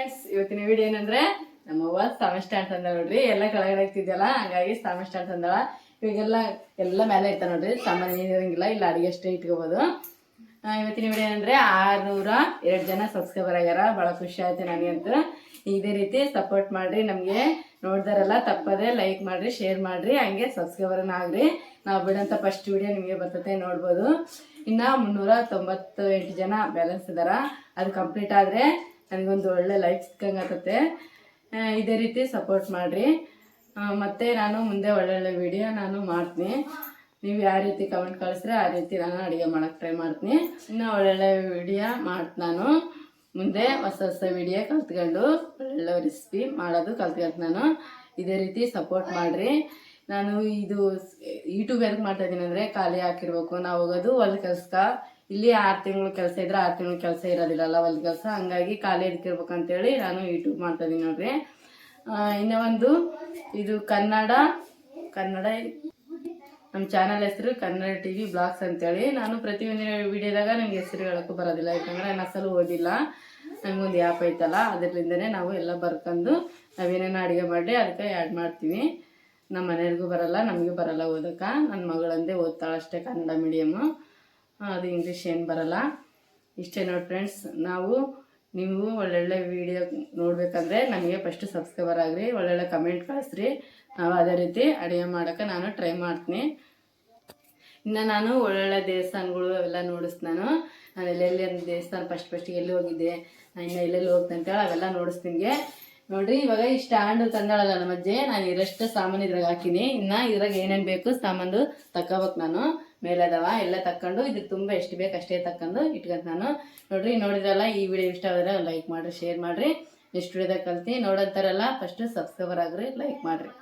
Friends ಇವತ್ತಿನ video ಏನಂದ್ರೆ, ನಮ್ಮ ಅವ್ವ ಸಾಮೆ ಸ್ಟ್ಯಾಂಡ್ ತಂದ ನೋಡ್ರಿ. ಎಲ್ಲ ಕೆಳಗಡೆ ಆಗ್ತಿದ್ಯಲ್ಲ ಹಂಗಾಗಿ ಸಾಮೆ ಸ್ಟ್ಯಾಂಡ್ ತಂದಳ. ಇವಾಗೆಲ್ಲ ಎಲ್ಲ ಮೇಲೆ ಇರ್ತಾವ ನೋಡ್ರಿ. ಸಾಮಾನ್ಯ ಏನು ಇರಂಗಿಲ್ಲ, ಇಲ್ಲ ಅಡಿಗೆ ಅಷ್ಟೇ ಇಟ್ಕೋಬೋದು. ಇವತ್ತಿನ ವಿಡಿಯೋ ಏನಂದ್ರೆ, ಆರ್ನೂರ ಎರಡು ಜನ ಸಬ್ಸ್ಕ್ರೈಬರ್ ಆಗ್ಯಾರ. ಭಾಳ ಖುಷಿ ಆಯ್ತು ನನಗಂತೂ ಇದೇ ರೀತಿ ಸಪೋರ್ಟ್ ಮಾಡ್ರಿ. ನಮಗೆ ನೋಡ್ದಾರಲ್ಲ, ತಪ್ಪದೆ ಲೈಕ್ ಮಾಡ್ರಿ ಶೇರ್ ಮಾಡ್ರಿ. ಹಂಗೆ ಸಬ್ಸ್ಕ್ರೈಬರ್ ಆಗ್ರಿ. ನಾವು ಬಿಡೋಂಥ ಫಸ್ಟ್ ವಿಡಿಯೋ ನಿಮಗೆ ಬರ್ತದೆ ನೋಡ್ಬೋದು. ಇನ್ನು ಮುನ್ನೂರ ತೊಂಬತ್ತು ಎಂಟು ಜನ ಬ್ಯಾಲೆನ್ಸ್ ಇದಾರ. ಅದು ಕಂಪ್ಲೀಟ್ ಆದರೆ ನನಗೊಂದು ಒಳ್ಳೆ ಲೈಫ್ ಸಿಕ್ಕಂಗೆ ಆಗತ್ತೆ ಇದೇ ರೀತಿ ಸಪೋರ್ಟ್ ಮಾಡಿರಿ. ಮತ್ತು ನಾನು ಮುಂದೆ ಒಳ್ಳೊಳ್ಳೆ ವಿಡಿಯೋ ನಾನು ಮಾಡ್ತೀನಿ. ನೀವು ಯಾವ ರೀತಿ ಕಮೆಂಟ್ ಕಳಿಸ್ರೆ ಆ ರೀತಿ ನಾನು ಅಡುಗೆ ಮಾಡೋಕ್ಕೆ ಟ್ರೈ ಮಾಡ್ತೀನಿ. ಇನ್ನೂ ಒಳ್ಳೊಳ್ಳೆ ವಿಡಿಯೋ ಮಾಡ್ತೀನಿ ನಾನು ಮುಂದೆ ಹೊಸ ಹೊಸ ವಿಡಿಯೋ ಕಲ್ತ್ಕೊಂಡು ಒಳ್ಳೆ ರೆಸಿಪಿ ಮಾಡೋದು ಕಲ್ತ್ಕೊಳ್ತೀನಿ ನಾನು. ಇದೇ ರೀತಿ ಸಪೋರ್ಟ್ ಮಾಡಿರಿ. ನಾನು ಇದು ಯೂಟ್ಯೂಬ್ ಮಾಡ್ತಾ ಇದ್ದೀನಿ ಅಂದರೆ ಖಾಲಿ ಹಾಕಿರ್ಬೇಕು. ನಾವು ಹೋಗೋದು ಹೊಲ ಕೆಲ್ಸಕ್ಕ. ಇಲ್ಲಿ ಆರು ತಿಂಗಳು ಕೆಲಸ ಇದ್ರೆ ಆರು ತಿಂಗಳು ಕೆಲಸ ಇರೋದಿಲ್ಲಲ್ಲ ಒಂದು ಕೆಲಸ. ಹಂಗಾಗಿ ಖಾಲಿ ಅಂತೇಳಿ ನಾನು ಯೂಟ್ಯೂಬ್ ಮಾಡ್ತಾಯಿದ್ದೀನಿ ನೋಡ್ರಿ. ಇನ್ನು ಒಂದು ಇದು ಕನ್ನಡ ಕನ್ನಡ ನಮ್ಮ ಚಾನಲ್ ಹೆಸರು ಕನ್ನಡ ಟಿ ವಿ ಬ್ಲಾಗ್ಸ್ ಅಂತೇಳಿ. ನಾನು ಪ್ರತಿಯೊಂದಿನ ವಿಡಿಯೋದಾಗ ನನಗೆ ಹೆಸರು ಹೇಳೋಕ್ಕೂ ಬರೋದಿಲ್ಲ, ಯಾಕಂದರೆ ನಾನು ಅಸಲು ಓದಿಲ್ಲ. ನಮಗೊಂದು ಆ್ಯಪ್ ಐತಲ್ಲ ಅದರಿಂದನೇ ನಾವು ಎಲ್ಲ ಬರ್ಕೊಂಡು ನಾವೇನೇನು ಅಡುಗೆ ಮಾಡಿ ಅದಕ್ಕೆ ಆ್ಯಡ್ ಮಾಡ್ತೀವಿ. ನಮ್ಮ ಮನೆಯವ್ರಿಗೂ ಬರಲ್ಲ, ನಮಗೂ ಬರಲ್ಲ ಓದಕ್ಕೆ. ನನ್ನ ಮಗಳಂದೇ ಓದ್ತಾಳಷ್ಟೇ ಕನ್ನಡ ಮೀಡಿಯಮ್ಮು ಅದು ಇಂಗ್ಲೀಷ್ ಏನು ಬರಲ್ಲ. ಇಷ್ಟೇ ನೋಡಿ ಫ್ರೆಂಡ್ಸ್ ನಾವು ನೀವು ಒಳ್ಳೊಳ್ಳೆ ವಿಡಿಯೋ ನೋಡಬೇಕಂದ್ರೆ ನಮಗೆ ಫಸ್ಟ್ ಸಬ್ಸ್ಕ್ರೈಬರ್ ಆಗಿರಿ, ಒಳ್ಳೊಳ್ಳೆ ಕಮೆಂಟ್ ಕಳಿಸ್ರಿ. ನಾವು ಅದೇ ರೀತಿ ಅಡುಗೆ ಮಾಡೋಕ್ಕೆ ನಾನು ಟ್ರೈ ಮಾಡ್ತೀನಿ. ಇನ್ನು ನಾನು ಒಳ್ಳೊಳ್ಳೆ ದೇವಸ್ಥಾನಗಳು ಅವೆಲ್ಲ ನೋಡಿಸ್ ನಾನು. ನಾನು ಎಲ್ಲೆಲ್ಲಿ ದೇವಸ್ಥಾನ ಫಸ್ಟ್ ಫಸ್ಟಿಗೆ ಎಲ್ಲಿ ಹೋಗಿದ್ದೆ ನಾನು ಇನ್ನು ಎಲ್ಲೆಲ್ಲಿ ಹೋಗ್ತಂತೇಳಿ ಅವೆಲ್ಲ ನೋಡಿಸ್ತೀನಿ ನೋಡ್ರಿ, ಇವಾಗ ಈ ಸ್ಟ್ಯಾಂಡ್ ತಂದಾಳಲ್ಲ ನಮ್ಮ ಅಜ್ಜಿ, ನಾನು ಇರಷ್ಟು ಸಾಮಾನು ಇದ್ರಾಗ ಹಾಕಿನಿ. ಇನ್ನು ಇದ್ರಾಗ ಏನೇನು ಬೇಕು ಸಾಮಾನು ತಗೋಬೇಕು ನಾನು. ಮೇಲೆ ಅದಾವ ಎಲ್ಲ ತಕ್ಕೊಂಡು, ಇದು ತುಂಬ ಎಷ್ಟು ಬೇಕು ಅಷ್ಟೇ ತಕೊಂಡು ಇಟ್ಕೊಂತ ನಾನು. ನೋಡ್ರಿ, ನೋಡಿದ್ರಲ್ಲ, ಈ ವಿಡಿಯೋ ಇಷ್ಟ ಆದರೆ ಲೈಕ್ ಮಾಡಿರಿ ಶೇರ್ ಮಾಡಿರಿ. ನೆಕ್ಸ್ಟ್ ವಿಡಿಯೋದಾಗ ಕಲ್ತಿ ನೋಡೋಂತಾರಲ್ಲ ಫಸ್ಟು ಸಬ್ಸ್ಕ್ರೈಬರ್ ಆಗ್ರಿ ಲೈಕ್ ಮಾಡಿರಿ.